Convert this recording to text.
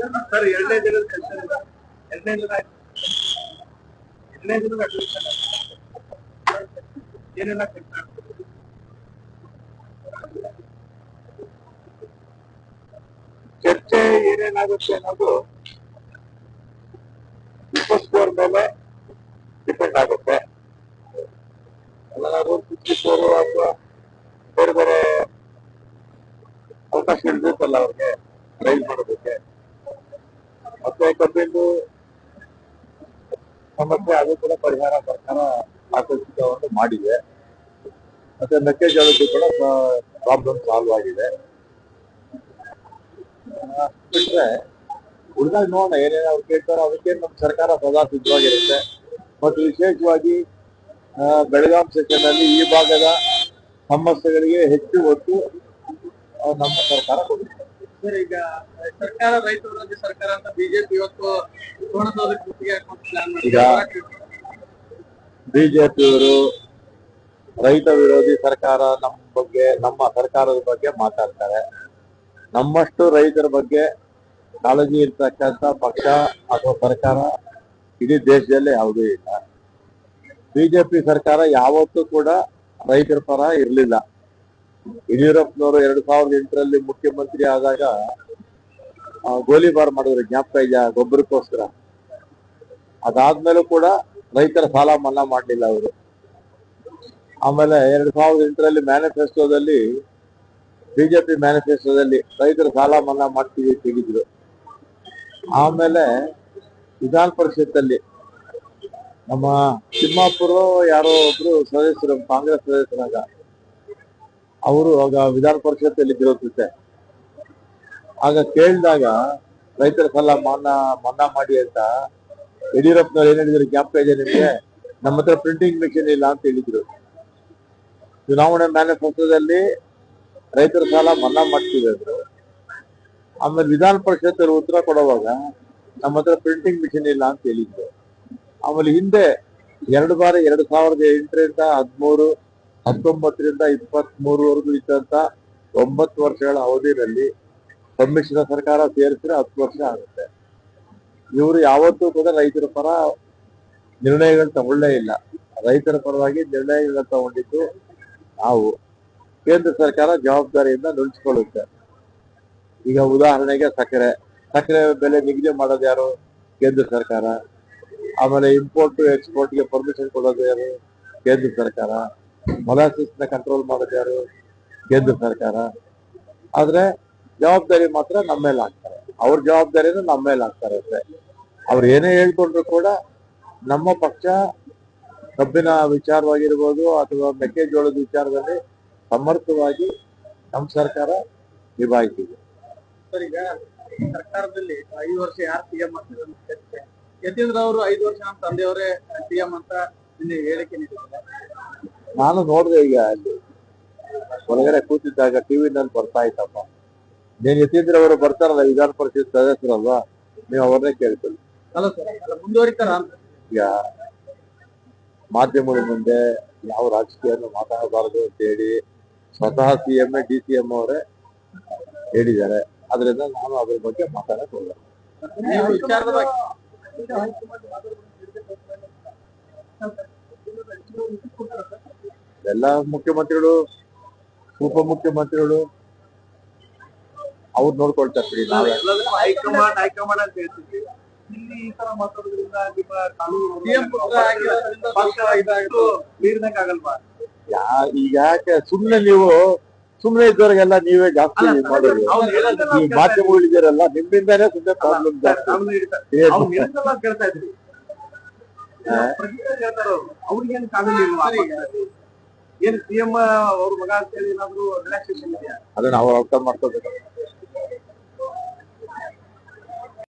Sir, ಎರಡನೇ ದಿನದ ಎರಡನೇ ದಿನ. ಎರಡನೇ ದಿನದ ಏನೆಲ್ಲ ಕೆಲಸ ಚರ್ಚೆ ಏನೇನಾಗುತ್ತೆ ಅನ್ನೋದು ಇಪ್ಪತ್ತೋರ್ ಮೇಲೆ ಡಿಪೆಂಡ್ ಆಗುತ್ತೆ. ಸಿಕ್ಕಿಸೋರು ಅಥವಾ ಬೇರೆ ಬೇರೆ ಅವಕಾಶಗಳು ಬೇಕಲ್ಲ ಅವ್ರಿಗೆ. ಮಾಡೋದಕ್ಕೆ ಮತ್ತೆ ಸಮಸ್ಯೆ ಅದು ಕೂಡ ಪರಿಹಾರ ಸರ್ಕಾರ ಆಕರ್ಷಿತವನ್ನು ಮಾಡಿದೆ. ಮತ್ತೆ ಮೆಕ್ಕೆಜೋಳದ್ದು ಕೂಡ ಪ್ರಾಬ್ಲಮ್ ಸಾಲ್ವ್ ಆಗಿದೆ. ಬಿಟ್ರೆ ಉಳಿದಾಗ ನೋಡೋಣ, ಏನೇನು ಅವ್ರು ಕೇಳ್ತಾರೋ ಅದಕ್ಕೆ ನಮ್ಮ ಸರ್ಕಾರ ಸದಾ ಸಿದ್ಧವಾಗಿರುತ್ತೆ ಮತ್ತು ವಿಶೇಷವಾಗಿ ಬೆಳಗಾಂ ಸೆಕ್ಷನ್ನಲ್ಲಿ ಈ ಭಾಗದ ಸಮಸ್ಯೆಗಳಿಗೆ ಹೆಚ್ಚು ಒತ್ತು ನಮ್ಮ ಸರ್ಕಾರ ಕೊಡುತ್ತೆ ಸರ್ ಈಗ ಸರ್ಕಾರ ರೈತ ವಿರೋಧಿ ಸರ್ಕಾರ ಅಂತ ಬಿಜೆಪಿ ಇವತ್ತು ತೋಣದೋದಕ್ಕೆ ಗುತ್ತಿಗೆ ಹಾಕೊಂಡು ಪ್ಲಾನ್ ಈಗ- ಬಿಜೆಪಿಯವರು ರೈತ ವಿರೋಧಿ ಸರ್ಕಾರ ನಮ್ಮ ಬಗ್ಗೆ ನಮ್ಮ ಸರ್ಕಾರದ ಬಗ್ಗೆ ಮಾತಾಡ್ತಾರೆ. ನಮ್ಮಷ್ಟು ರೈತರ ಬಗ್ಗೆ ಕಾಳಜಿ ಇರ್ತಕ್ಕಂಥ ಪಕ್ಷ ಅಥವಾ ಸರ್ಕಾರ ಇಡೀ ದೇಶದಲ್ಲಿ ಯಾವುದೂ ಇಲ್ಲ. ಬಿಜೆಪಿ ಸರ್ಕಾರ ಯಾವತ್ತೂ ಕೂಡ ರೈತರ ಪರ ಇರಲಿಲ್ಲ. ಯಡಿಯೂರಪ್ಪನವರು ಎರಡ್ ಸಾವಿರದ ಎಂಟರಲ್ಲಿ ಮುಖ್ಯಮಂತ್ರಿ ಆದಾಗ ಗೋಲಿಬಾರ್ ಮಾಡಿದ್ರು ಜ್ಞಾಪಕ ಇದೆಯಾ ಗೊಬ್ಬರಕ್ಕೋಸ್ಕರ? ಅದಾದ್ಮೇಲೂ ಕೂಡ ರೈತರ ಸಾಲ ಮನ್ನಾ ಮಾಡಲಿಲ್ಲ ಅವರು. ಆಮೇಲೆ ಎರಡ್ ಸಾವಿರದ ಎಂಟರಲ್ಲಿ ಮ್ಯಾನಿಫೆಸ್ಟೋದಲ್ಲಿ, ಬಿಜೆಪಿ ಮ್ಯಾನಿಫೆಸ್ಟೋದಲ್ಲಿ ರೈತರ ಸಾಲ ಮನ್ನಾ ಮಾಡ್ತೀವಿ ತಿಳಿದ್ರು ಆಮೇಲೆ ವಿಧಾನ ಪರಿಷತ್ತಲ್ಲಿ ನಮ್ಮ ತಿಮ್ಮಾಪುರ ಯಾರೋ ಒಬ್ರು ಸದಸ್ಯರು, ಕಾಂಗ್ರೆಸ್ ಸದಸ್ಯರಾಗ ಅವರು ಆಗ ವಿಧಾನ ಪರಿಷತ್ತಲ್ಲಿ ಇದ್ದಿರುತ್ತೆ ಆಗ ಕೇಳಿದಾಗ ರೈತರ ಸಾಲ ಮನ್ನಾ ಮನ್ನಾ ಮಾಡಿ ಅಂತ ಯಡಿಯೂರಪ್ಪನವ್ರು ಏನ್ ಹೇಳಿದ್ರು, ಜ್ಞಾಪಕ ಇದೆ ನಿಮ್ಗೆ? ನಮ್ಮ ಹತ್ರ ಪ್ರಿಂಟಿಂಗ್ ಮಿಷಿನ್ ಇಲ್ಲ ಅಂತ ಹೇಳಿದ್ರು. ಚುನಾವಣೆ ಮ್ಯಾನಿಫೆಸ್ಟೋದಲ್ಲಿ ರೈತರ ಸಾಲ ಮನ್ನಾ ಮಾಡ್ತಿದ್ರು ಆಮೇಲೆ ವಿಧಾನ ಪರಿಷತ್ ಉತ್ತರ ಕೊಡುವಾಗ ನಮ್ಮ ಹತ್ರ ಪ್ರಿಂಟಿಂಗ್ ಮಿಷಿನ್ ಇಲ್ಲ ಅಂತ ಹೇಳಿದ್ರು. ಆಮೇಲೆ ಹಿಂದೆ ಎರಡು ಬಾರಿ ಎರಡ್ ಸಾವಿರದ ಎಂಟರಿಂದ ಹದಿಮೂರು ಹತ್ತೊಂಬತ್ತರಿಂದ ಇಪ್ಪತ್ತ್ ಮೂರವರೆಗೂ ಇದ್ದಂತ ಒಂಬತ್ತು ವರ್ಷಗಳ ಅವಧಿಯಲ್ಲಿ ಸಮ್ಮಿಶ್ರ ಸರ್ಕಾರ ಸೇರಿಸಿದ್ರೆ ಹತ್ತು ವರ್ಷ ಆಗುತ್ತೆ. ಇವರು ಯಾವತ್ತೂ ಕೂಡ ರೈತರ ಪರ ನಿರ್ಣಯಗಳು ತಗೊಳ್ಳೇ ಇಲ್ಲ. ರೈತರ ಪರವಾಗಿ ನಿರ್ಣಯಗಳನ್ನ ತಗೊಂಡಿದ್ದು ನಾವು. ಕೇಂದ್ರ ಸರ್ಕಾರ ಜವಾಬ್ದಾರಿಯಿಂದ ನುಡಿಸ್ಕೊಳ್ಳುತ್ತೆ. ಈಗ ಉದಾಹರಣೆಗೆ ಸಕ್ಕರೆ. ಸಕ್ಕರೆ ಬೆಲೆ ನಿಗದಿ ಮಾಡೋದು ಯಾರು? ಕೇಂದ್ರ ಸರ್ಕಾರ. ಆಮೇಲೆ ಇಂಪೋರ್ಟ್ ಎಕ್ಸ್ಪೋರ್ಟ್ಗೆ ಪರ್ಮಿಷನ್ ಕೊಡೋದು ಯಾರು? ಕೇಂದ್ರ ಸರ್ಕಾರ. ಮೊಲಾಸಿಸ್ನ ಕಂಟ್ರೋಲ್ ಮಾಡೋದು ಯಾರು? ಕೇಂದ್ರ ಸರ್ಕಾರ. ಆದ್ರೆ ಜವಾಬ್ದಾರಿ ಮಾತ್ರ ನಮ್ಮ ಮೇಲೆ ಹಾಕ್ತಾರೆ ಅವ್ರ ಜವಾಬ್ದಾರಿನೂ ನಮ್ಮ ಮೇಲೆ ಹಾಕ್ತಾರೆ ಅಷ್ಟೇ. ಅವ್ರು ಏನೇ ಹೇಳ್ಕೊಂಡ್ರು ಕೂಡ ನಮ್ಮ ಪಕ್ಷ ಕಬ್ಬಿನ ವಿಚಾರವಾಗಿರ್ಬೋದು ಅಥವಾ ಮೆಕ್ಕೆಜೋಳದ ವಿಚಾರದಲ್ಲಿ ಸಮರ್ಥವಾಗಿ ನಮ್ಮ ಸರ್ಕಾರ ನಿಭಾಯಿಸಿದೆ. ಸರ್, ಈಗ ಸರ್ಕಾರದಲ್ಲಿ ಐದು ವರ್ಷ ಯಾರು ಸಿಎಂ ಅಂತ ಯತೀಂದ್ರ ಅವರು ಐದು ವರ್ಷ ನಮ್ಮ ತಂದೆಯವರೇ ಸಿಎಂ ಅಂತ ನಿನ್ನೆ ಹೇಳಿಕೆ ನೀಡಿದ್ದಾರೆ ನಾನು ನೋಡಿದೆ ಈಗ ಅಲ್ಲಿ. ಹೊರಗಡೆ ಕೂತಿದ್ದಾಗ ಟಿವಿನಲ್ಲಿ ಬರ್ತಾ ಇತ್ತಪ್ಪ. ನೀನ್ ಯತೀಂದ್ರ ಅವರು ಬರ್ತಾರಲ್ಲ ವಿಧಾನ ಪರಿಷತ್ ಸದಸ್ಯರಲ್ವಾ ನೀವು ಅವ್ರನ್ನೇ ಕೇಳ್ತೀವಿ ಮುಂದುವರಿತಾರ? ಈಗ ಮಾಧ್ಯಮಗಳ ಮುಂದೆ ಯಾವ ರಾಜಕೀಯವನ್ನು ಮಾತಾಡಬಾರದು ಅಂತ ಹೇಳಿ ಸ್ವತಃ C M D C M ಅವರೇ ಹೇಳಿದ್ದಾರೆ. ಅದರಿಂದ ನಾನು ಅದ್ರ ಬಗ್ಗೆ ಮಾತಾಡಕ್ ಹೋಗಲ್ಲ ನೀವು ವಿಚಾರದ ಬಗ್ಗೆ ಎಲ್ಲ ಮುಖ್ಯಮಂತ್ರಿಗಳು ಉಪಮುಖ್ಯಮಂತ್ರಿಗಳು ಅವ್ರು ನೋಡ್ಕೊಳ್ತಾರೆ ಬಿಡಿ ನಾವೇ. ಹೈಕಮಾಂಡ್ ಹೈಕಮಾಂಡ್ ಅಂತ ಹೇಳ್ತೀವಿ. ಇಲ್ಲಿ ಈ ತರ ಮಾತಾಡೋದ್ರಿಂದ ನಿಮ್ಮ ಕಾನೂನು ಸಿಎಂ ಪುತ್ರ ಆಗಿರೋದ್ರಿಂದ ಸ್ವಲ್ಪ ಇದಾಗಿತ್ತು ಮೀರಿದಂಗ ಆಗಲ್ವಾ? ಯಾ ಈಗ ಯಾಕೆ ಸುಮ್ನೆ ನೀವು ಸುಮ್ನೆ ಇದ್ದವ್ರಿಗೆಲ್ಲ ನೀವೇ ಜಾಸ್ತಿ ಮಾಡೋದು. ಈ ಮಾಧ್ಯಮಗಳಿದ್ದೀರಲ್ಲ ನಿಮ್ಮಿಂದಾನೇ ಸುಮ್ಮನೆ ಪ್ರಾಬ್ಲಮ್ ಜಾಸ್ತಿ. ಅವ್ರಿಗೇನು ಕಾನೂನು ಇಲ್ವಾ ಏನ್ ಸಿಎಂ ಅವ್ರ ಮಗ ಅಂತ ಹೇಳಿ ಏನಾದ್ರು ರಿಲ್ಯಾಕ್ಸೇಷನ್ ಇದೆಯಾ ಅದನ್ನ ನಾವು ಔಟ್ಕಮ್ ಮಾಡ್ಕೋಬೇಕು